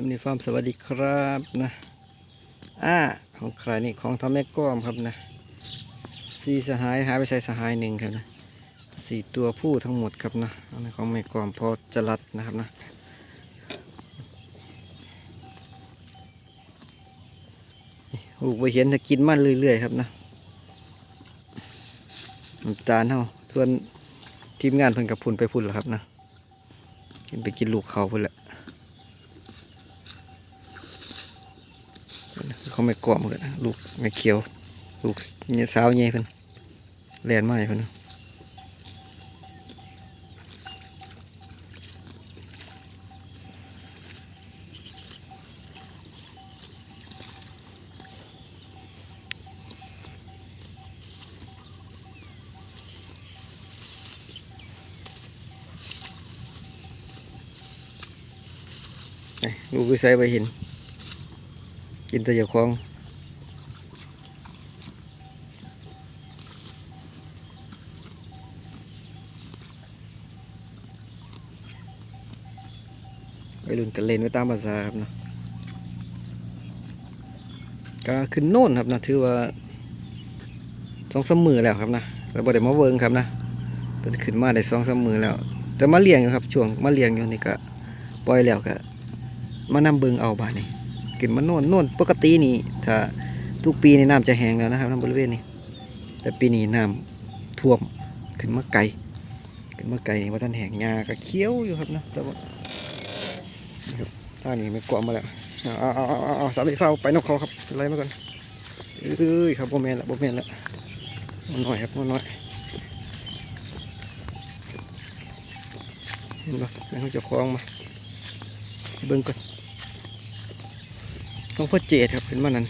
ยูนิฟอร์มสวัสดีครับนะอ่าของใครนี่ของทำแม่ก้อมครับนะสี่สหายหายไปใส่สหายหนึ่งครับนะสี่ตัวผู้ทั้งหมดครับนะอันนี้ของแม่ก้อมพอจะรัดนะครับนะนี่ลูไปเห็นจะกินมันเรื่อยๆครับนะน้ำตาลเท่าส่วนทีมงานเพิ่นกับพุ่นไปพุ่นแล้วครับนะกินไปกินลูกเขาพุ่นแหละ เขาไม่กลอมเลยนลูกไม่เขียว ลูกเนี่ยสาวใหญ่เพิ่นแลนมาให้เพิ่นไอ้ลูกไปใส่ไปเห็น กินตัวอย่างของไปรุ่นกันเล่นไว้ตามภาษาครับเนาะก็ขึ้นโน่นครับนะถือว่าสองสามมือแล้วครับนะแต่บ่ได้มาเวิงครับนะเป็นขึ้นมาได้สองสามมือแล้วแต่มาเลี้ยงอยู่ครับช่วงมาเลี้ยงอยู่นี่ก็ปล่อยแล้วก็มานำเบิงเอาบาดนี้ ขึ้นมาโน่นโน่นปกตินี่ถ้าทุกปีในน้ำจะแห้งแล้วนะครับน้ำบริเวณนี้ แต่ปีนี้น้ำท่วมขึ้นมาไกลขึ้นมาไกลว่าท่านแห้งหญ้าก็เขียวอยู่ครับนะแต่ว่าท่านี้ไม่กลัวมาแล้วเอาเอาเอาเอาเอสามสิบเฝ้าไปนกเขาครับไล่มาก่อนเอ้ยครับโบแมนละโบแมนละมันหน่อยครับมันหน่อยเห็นปะแล้วเขาจะคล้องมาเบิ่งก่อน ต้องพ่อเจดครับเป็นมันนั้น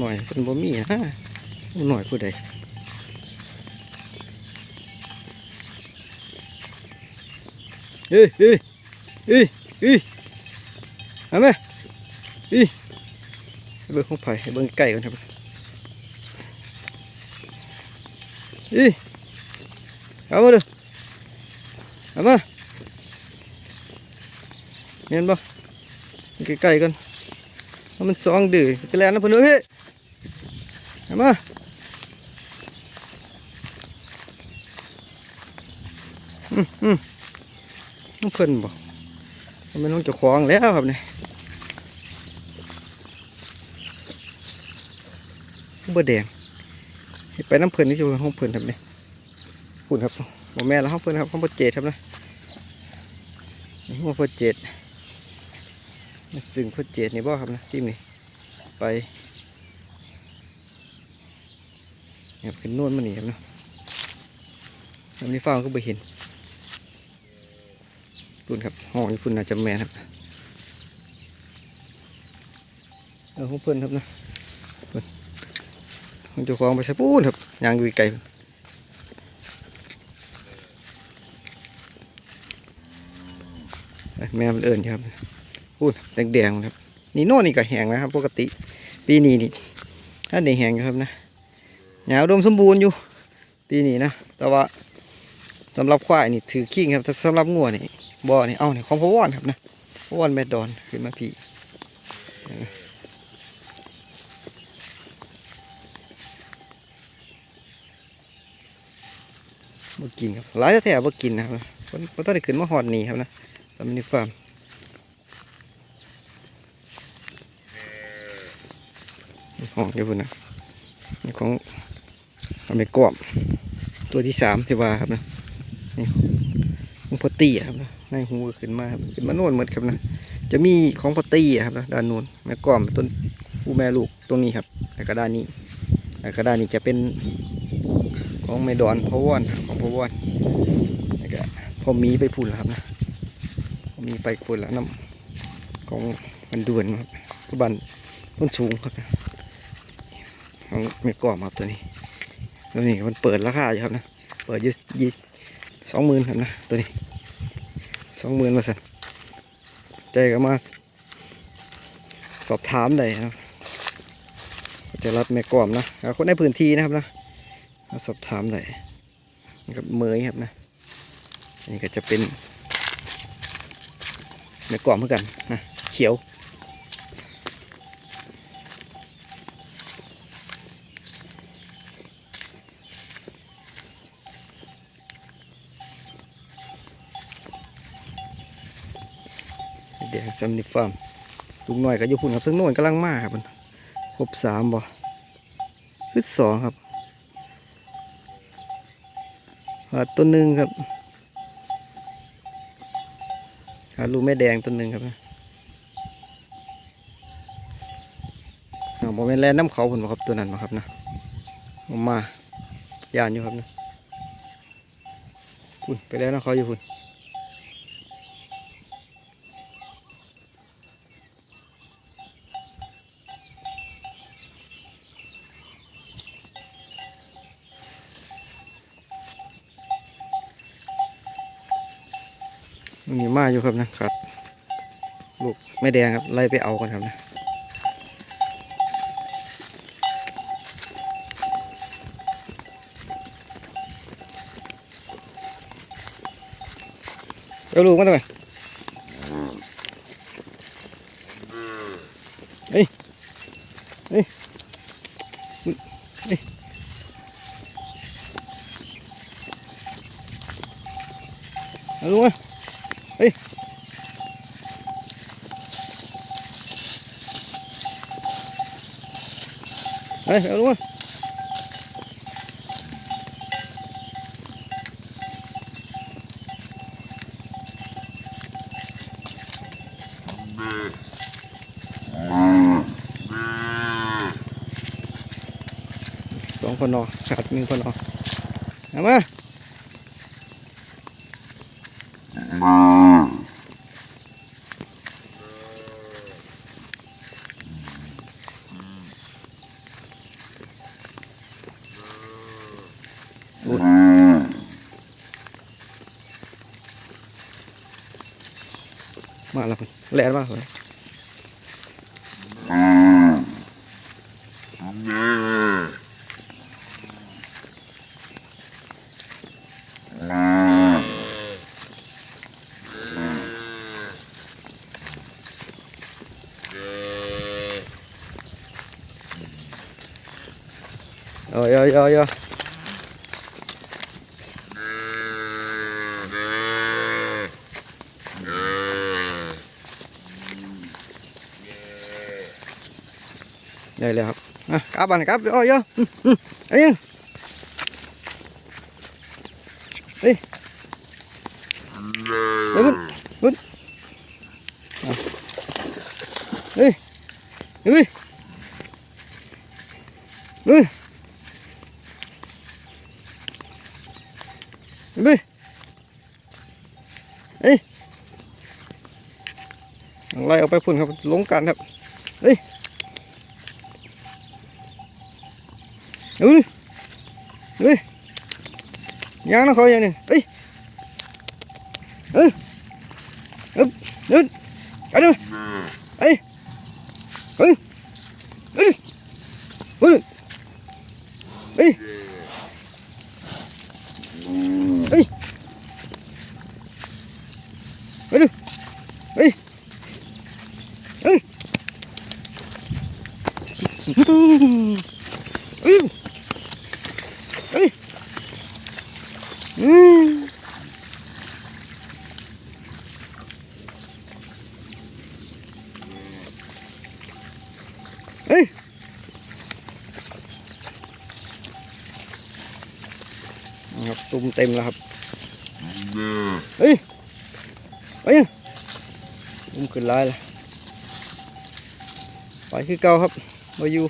หน่อยเป็นบ่มีฮะหน่อยผู้ใดเอ้ยเอ้ยเอ้ยเอ้ยเอาไหมเอ้ย เบิ่งของไผ่เบิ่งไก่ก่อนครับอีเอามาดูเอามาเห็นบ่ใกล้ๆกันมันสองดื้อไปแล้วนะพิ่นเอ้ยเอามาอืมอืมน้องเพิ่นบ่มันต้องจะคล้องแล้วครับเนี่ย บอแดงไปน้ำเพลินนี่คือห้องเพลินครับเนี่ยคุณครับหมอแม่แล้วห้องเพลินครับห้องโปรเจกต์ครับนะห้องโปรเจกต์ซึ่งโปรเจกต์นี่บ่ครับนะทีมนี่ไปเนี่ยขึ้นน่นมาหนีครับนะอันนี้ฟ้าก็ไปเห็นคุณครับห้องนี้คุณน่าจะแม่ครับเออห้องเพลินครับนะ มันจะคลองไปใส่ปูนครับยางอยู่ไกลแม่มันเอิญครับปูนแดงๆครับ นี่โน่นนี่ก็แห้งนะครับ ปกติ ปีนี้นี่ถ้าได้แห้งอยู่ครับนะหยาวอุดมสมบูรณ์อยู่ ปีนี้นะ แต่ว่าสำหรับควายนี่ถือขิงครับแต่สำหรับงัวนี่บ่อนี่เอานี่ของพะวอนครับนะพวอนแม่ดอนขึ้นมาพี่ บ่กินครับหลายแท้ๆบ่กินนะครับคนคนต้องได้ขึ้นมาหอดนี่ครับนะสำนิฟาร์มนี่ของเดี๋ยวพุ่นนะนี่ของอเมกรอบตัวที่สามที่ว่าครับนะนี่ของพอตี้ครับนะในหูขึ้นมาขึ้นมาโน่นหมดครับนะจะมีของพอตี้ครับนะด้านนู้นแม่กรอบต้นผู้แม่ลูกตรงนี้ครับแล้วก็ด้านนี้แล้วก็ด้านนี้จะเป็น ของไม่ดอนพะวอนของพะวอนแล้วก็พอมีไปพูดแล้วครับนะพอมีไปพูดแล้วน้ำของมันด่วนครับทุบันต้นสูงครับนะของไม่ก่อมครับตัวนี้ตัวนี้มันเปิดราคาอยู่ครับนะเปิดยี่ยี่สองหมื่นครับนะตัวนี้สองหมื่นมาสั่นใจก็มาสอบถามได้นะจะรัดแม่กล่อมนะคนในพื้นที่นะครับนะ มาสอบถามได้นะครับเมยครับนะอันนี้ก็จะเป็นแม่กล่อมเหมือนกันนะเขียวแดงซัมนิฟาร์มลุงหน่อยก็อยู่พุ่นครับซึ่งโน่นกำลังมาครับมันครบสามบ่คือสองครับ หาตัวหนึ่งครับหาลูกแม่แดงตัวหนึ่งครับเอาโมเมนแลนน้ำเขาผลมาครับตัวนั้นมาครับนะมาย่านอยู่ครับนะคุณไปแล้วนะเขาอยู่คุณ มีมาอยู่ครับนะครับลูกไม่แดงครับ ไล่ไปเอากันครับนะเอาลูกมาทำไมเฮ้ยเฮ้ยเฮ้ยเอาลูกมา เฮ้ยเอาลูกมาสอง มามาแล้วคนแหลนมากเลยเอาเอาเอาเอ ได้แล้วครับอะกลับบ้านกลับเอาเอาอืมอืมเอ้ยเฮ้ยเฮ้ยบุญบุญอะเฮ้ยเฮ้ยเฮ้ยเฮ้ยเฮ้ยไล่ออกไปพุ่นครับลงกันครับเฮ้ย ui. Ui. Dán nó khỏi vậy nè. Ui ui ui ui cái đứa ui. Ui. Ui. Ui ui ui ui ui ui ui. Ui. Ừ. Ê. Ngập tung tem là hợp. Ê. Ê. Tung ขึ้นลายละไปคือเก่าครับมาอยู่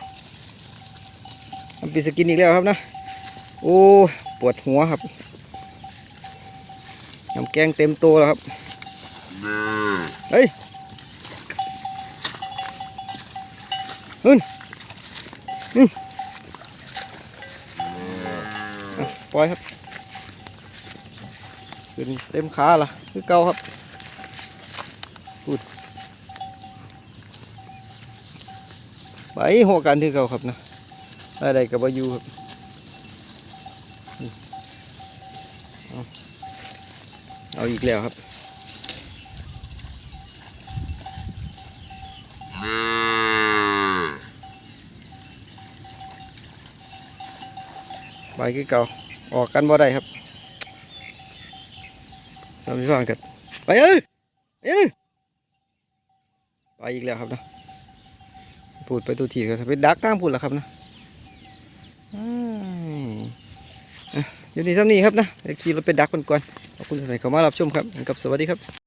ทำปีสกินอีกแล้วครับนะ โอ้ ปวดหัวครับ น้ำแกงเต็มตัวแล้วครับเฮ้ยขึ้นนี่อะปล่อยครับขึ้นเต็มขาละคือเก่าครับพูดไปหัวกันที่เขาครับนะอะไรกับบายูครับ เอาอีกแล้วครับ ไปคือเก่า ออกกันบ่ได้ครับทำพี่ฟังกันไปเอ้ยเอ้ยไปอีกแล้วครับนะพูดไปตัวทีครับไปดักตั้งพูดแล้วครับนะอ้าย อยู่นี่ทำนี่ครับนะขี่รถไปดักมันก่อนขอบคุณที่เข้ามารับชมครับกับสวัสดีครับ